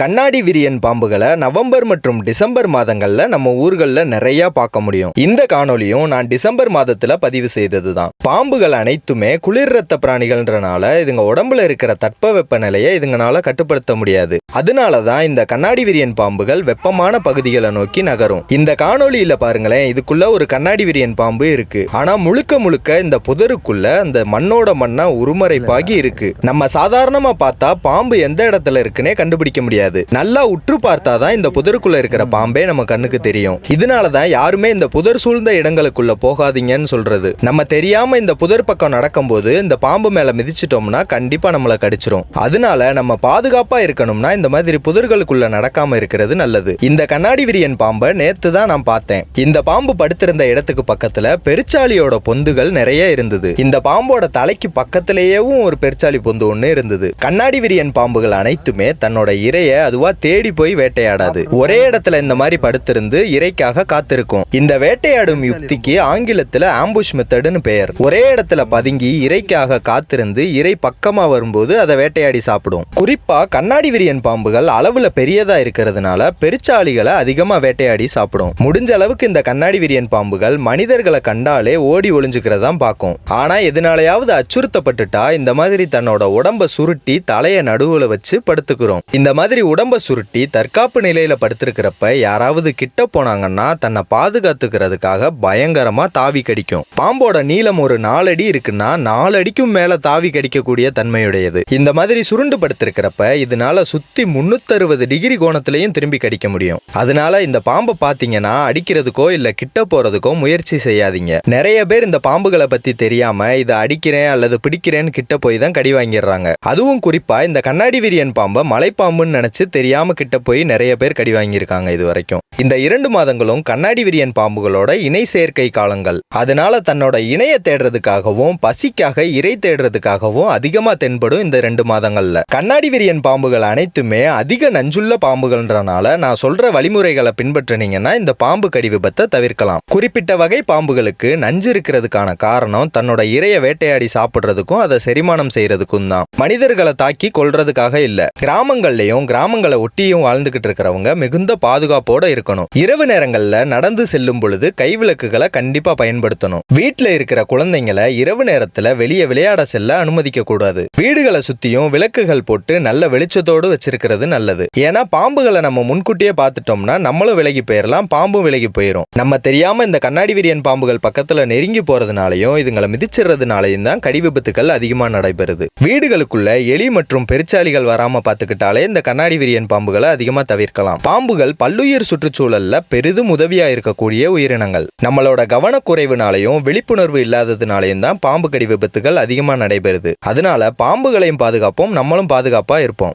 கண்ணாடி விரியன் பாம்புகளை நவம்பர் மற்றும் டிசம்பர் மாதங்களில் நம்ம ஊர்களில் நிறைய பார்க்க முடியும். இந்த காணொளியும் நான் டிசம்பர் மாதத்தில் பதிவு செய்தது தான் பாம்புகள் அனைத்துமே குளிர் ரத்த பிராணிகள்ன்றனால இதுங்க உடம்புல இருக்கிற தட்பவெப்ப நிலையை இதுங்களால கட்டுப்படுத்த முடியாது. அதனால தான் இந்த கண்ணாடி விரியன் பாம்புகள் வெப்பமான பகுதிகளை நோக்கி நகரும். இந்த காணொலியில் பாருங்களேன் இதுக்குள்ள ஒரு கண்ணாடி விரியன் பாம்பு இருக்கு. ஆனால் முழுக்க முழுக்க இந்த புதருக்குள்ள அந்த மண்ணோட மண்ணா உருமறைப்பாகி இருக்கு. நம்ம சாதாரணமாக பார்த்தா பாம்பு எந்த இடத்துல இருக்குன்னே கண்டுபிடிக்க முடியாது. நல்லா உற்று பார்த்தாதான் இந்த புதருக்குள்ள இருக்கிற பாம்பே நம்ம கண்ணுக்கு தெரியும். இதனால தான் யாருமே இந்த புதர் சூழ்ந்த இடங்களுக்குள்ள போகாதீங்கன்னு சொல்றது. நம்ம தெரியாம இந்த புதர் பக்கம் நடக்கும்போது இந்த பாம்பு மேல மிதிச்சிட்டோம்னா கண்டிப்பா நம்மளை கடிச்சிரும். அதனால நம்ம பாதுகாப்பா இருக்கணும்னா இந்த மாதிரி புதர்களுக்குள்ள நடக்காம இருக்கிறது நல்லது. இந்த கண்ணாடி விரியன் பாம்பை நேத்து தான் நான் பார்த்தேன். இந்த பாம்பு படுத்திருந்த இடத்துக்கு பக்கத்துல பெருச்சாலியோட பொந்துகள் நிறைய இருந்தது. இந்த பாம்போட தலைக்கு பக்கத்திலேயேவும் ஒரு பெருச்சாலி பொந்து ஒன்று இருந்தது. கண்ணாடி விரியன் பாம்புகள் அனைத்துமே தன்னோட இரைய அதுவா தேடி போய் வேட்டையாடாது. ஒரே இடத்துல இந்த மாதிரி படுத்திருந்து இரைக்காக காத்திருக்கும். இந்த வேட்டையாடும் யுக்திக்கு ஆங்கிலத்துல ஆம்புஷ் மெத்தடுன்னு பெயர். ஒரே இடத்துல பதுங்கி இரைக்காக காத்திருந்து இரை பக்கமா வரும்போது அதை வேட்டையாடி சாப்பிடும். குறிப்பா கண்ணாடி விரியன் பாம்புகள் அளவுல பெரியதா இருக்கிறதுனால பெருச்சாளிகளை அதிகமா வேட்டையாடி சாப்பிடும். முடிஞ்ச அளவுக்கு இந்த கண்ணாடி விரியன் பாம்புகள் மனிதர்களை கண்டாலே ஓடி ஒளிஞ்சுக்கிறதா பார்க்கும். ஆனா எதனாலயாவது அச்சுறுத்தப்பட்டுட்டா இந்த மாதிரி தன்னோட உடம்ப சுருட்டி தலைய நடுவுல வச்சு படுத்துக்கிறோம். இந்த மாதிரி உடம்ப சுருட்டி தற்காப்பு நிலையில படுத்திருக்கிறப்ப யாராவது கிட்ட போனாங்கன்னா தன்னை பாதுகாத்துக்கிறதுக்காக பயங்கரமா தாவி கடிக்கும். பாம்போட நீளம் ஒரு நாலடி இருக்குன்னா நாலடிக்கும் மேல தாவி கடிக்கக்கூடிய தன்மையுடையது. இந்த மாதிரி சுருண்டு படுத்திருக்கிறப்ப இதனால சுத்தி முன்னூத்தறுபது டிகிரி கோணத்திலையும் திரும்பி கடிக்க முடியும். அதனால இந்த பாம்பை பாத்தீங்கன்னா அடிக்கிறதுக்கோ இல்ல கிட்ட போறதுக்கோ முயற்சி செய்யாதீங்க. நிறைய பேர் இந்த பாம்புகளை பத்தி தெரியாம இதை அடிக்கிறேன் அல்லது பிடிக்கிறேன்னு கிட்ட போய் தான் கடி வாங்கிடுறாங்க. அதுவும் குறிப்பா இந்த கண்ணாடி விரியன் பாம்பை மலைப்பாம்புன்னு நினைச்சு தெரியாம கிட்ட போய் நிறைய பேர் கடி வாங்கியிருக்காங்க இது வரைக்கும். இந்த இரண்டு மாதங்களும் கண்ணாடி விரியன் பாம்புகளோட இணை சேர்க்கை காலங்கள். அதனால தன்னோட இணைய தேடுறதுக்காகவும் பசிக்காக இறை தேடுறதுக்காகவும் அதிகமா தென்படும் இந்த ரெண்டு மாதங்கள்ல. கண்ணாடி விரியன் பாம்புகள் அனைத்துமே அதிக நஞ்சுள்ள பாம்புகள்ன்றனால நான் சொல்ற வழிமுறைகளை பின்பற்றினீங்கன்னா இந்த பாம்பு கடி விபத்தை தவிர்க்கலாம். குறிப்பிட்ட வகை பாம்புகளுக்கு நஞ்சு இருக்கிறதுக்கான காரணம் தன்னோட இறைய வேட்டையாடி சாப்பிடுறதுக்கும் அதை செரிமானம் செய்யறதுக்கும் தான். மனிதர்களை தாக்கி கொள்றதுக்காக இல்ல. கிராமங்கள்லயும் கிராமங்களை ஒட்டியும் வாழ்ந்துகிட்டு இருக்கிறவங்க மிகுந்த பாதுகாப்போட இருக்கணும். இரவு நேரங்கள்ல நடந்து செல்லும் பொழுது கைவிளக்குகளை கண்டிப்பா பயன்படுத்தணும். வீட்ல இருக்கிற குழந்தைங்களை இரவு நேரத்துல வெளியே விளையாட செல்ல அனுமதிக்க கூடாது. வீடுகளை சுத்தியும் விளக்குகள் போட்டு நல்ல வெளிச்சத்தோடு வச்சிருக்கிறது நல்லது. ஏன்னா பாம்புகளை நம்ம முன்கூட்டியே பார்த்துட்டோம்னா நம்மளும் விலகி போயிடலாம் பாம்பும் விலகி போயிடும் நம்ம தெரியாம இந்த கண்ணாடி விரியன் பாம்புகள் பக்கத்துல நெருங்கி போறதுனாலையும் இதுங்களை மிதிச்சிடுறதுனாலையும் தான் கடி விபத்துகள் அதிகமா நடைபெறுது. வீடுகளுக்குள்ள எலி மற்றும் பெருச்சாளிகள் வராம பார்த்துக்கிட்டாலே இந்த கண்ணாடி விரியன் பாம்புகளை அதிகமாக தவிர்க்கலாம். பாம்புகள் பல்லுயிர் சுற்றுச்சூழல்ல பெரிதும் உதவியா இருக்கக்கூடிய உயிரினங்கள். நம்மளோட கவனக்குறைவுனாலையும் விழிப்புணர்வு இல்லாததுனாலையும் தான் பாம்பு கடி விபத்துகள் அதிகமாக நடைபெறுது. அதனால பாம்புகளையும் பாதுகாப்போம் நம்மளும் பாதுகாப்பாக இருப்போம்.